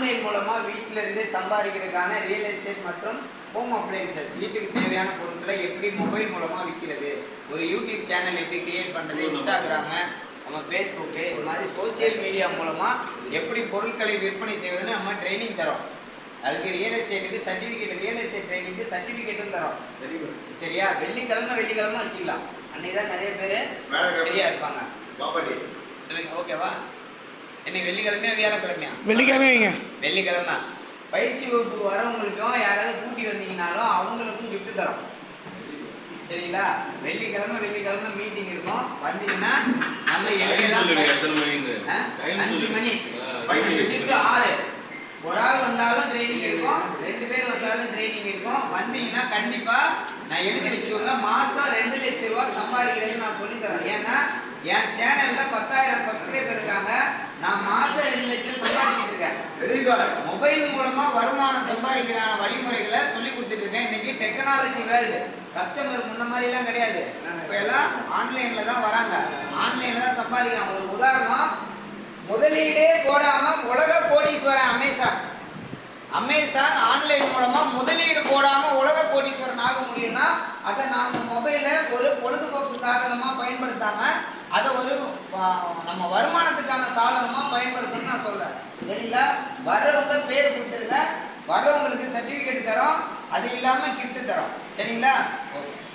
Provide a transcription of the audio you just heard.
Online மூலமா வீட்டில இருந்தே சம்பாதிக்கிறதுக்கான ரியல் எஸ்டேட் மற்றும் ஹோம் அப்ளைன்சஸ் வீட்டுக்கு தேவையான பொருட்களை எப்படி மொபைல் மூலமா விற்கிறது ஒரு யூடியூப் சேனல் எப்படி கிரியேட் பண்றது? இன்ஸ்டாகிராமு நம்ம ஃபேஸ்புக்கு இது மாதிரி சோஷியல் மீடியா மூலமா எப்படி பொருட்களை விற்பனை செய்வதுன்னு நம்ம ட்ரைனிங் தரோம். அதுக்கு ரியல் எஸ்டேட்டுக்கு சர்டிஃபிகேட் ரியல் எஸ்டேட் ட்ரைனிங்க்கு சர்டிஃபிகேட்டும் தரோம். சரியா? வெள்ளிக்கிழமை வெள்ளிக்கிழமை வச்சுக்கலாம். அன்னைக்கு தான் நிறைய பேர் வேலைக்கிழமை. ஃப்ரீயா இருப்பாங்க. சொல்லுங்க ஓகேவா இன்னைக்கு வெள்ளிக்கிழமையா வியாழக்கிழமையா? வெள்ளிக்கிழமை வைங்க வெள்ளிக்கிழமை. பயிற்சி வகுப்பு வரவங்களுக்கும் யாராவது கூட்டி வந்தீங்கனாலும் அவங்களுக்கும் gift தரோம். சரிங்களா? வெள்ளிக்கிழமை வெள்ளிக்கிழமை மீட்டிங் இருக்கும். வந்தீங்கன்னா நம்ம எல்லாம்? அஞ்சு மணி. ஆ, அஞ்சுக்கு ஆறு. ஒரு ஆள் வந்தாலும் ட்ரைனிங் இருக்கும். ரெண்டு பேர் வந்தாலும் ட்ரைனிங் இருக்கும். வந்தீங்கன்னா கண்டிப்பா நான் எழுதி வச்சுக்கோங்க மாசம் ரெண்டு லட்சம் ரூபாய் சம்பாதிக்கிறேன்னு நான் சொல்லி தரேன் ஏன்னா என் சேனல்ல பத்தாயிரம் சப்ஸ்கிரைபர் இருக்காங்க நான் மாசம் ரெண்டு லட்சம் சம்பாதிச்சிட்டு இருக்கேன் மொபைல் மூலமா வருமானம் சம்பாதிக்கிறான வழிமுறைகளை சொல்லி கொடுத்துட்டு இருக்கேன். இன்னைக்கு டெக்னாலஜி வேர்ல்டு கஸ்டமர் முன்ன மாதிரிலாம் கிடையாது. இப்போ எல்லாம் ஆன்லைன்ல தான் வராங்க. ஆன்லைன்ல தான் சம்பாதிக்கிறாங்க. ஒரு உதாரணமா முதலீடே போடாம உலக கோடீஸ்வரன் அமேசான் அமேசான் ஆன்லைன் மூலமா முதலீடு போடாம உலக கோடீஸ்வரன் ஆக முடியும்னா அதை நாம மொபைல ஒரு பொழுதுபோக்கு சாதனமா பயன்படுத்தாம அதை ஒரு நம்ம வருமானத்துக்கான சாதனம் பயன்படுத்தணும்னு நான் சொல்றேன். சரிங்களா? வர்றவங்க பேர் கொடுத்துருங்க. வர்றவங்களுக்கு சர்டிபிகேட் தரோம். அது இல்லாம கிஃப்ட் தரோம். சரிங்களா? ஓகே.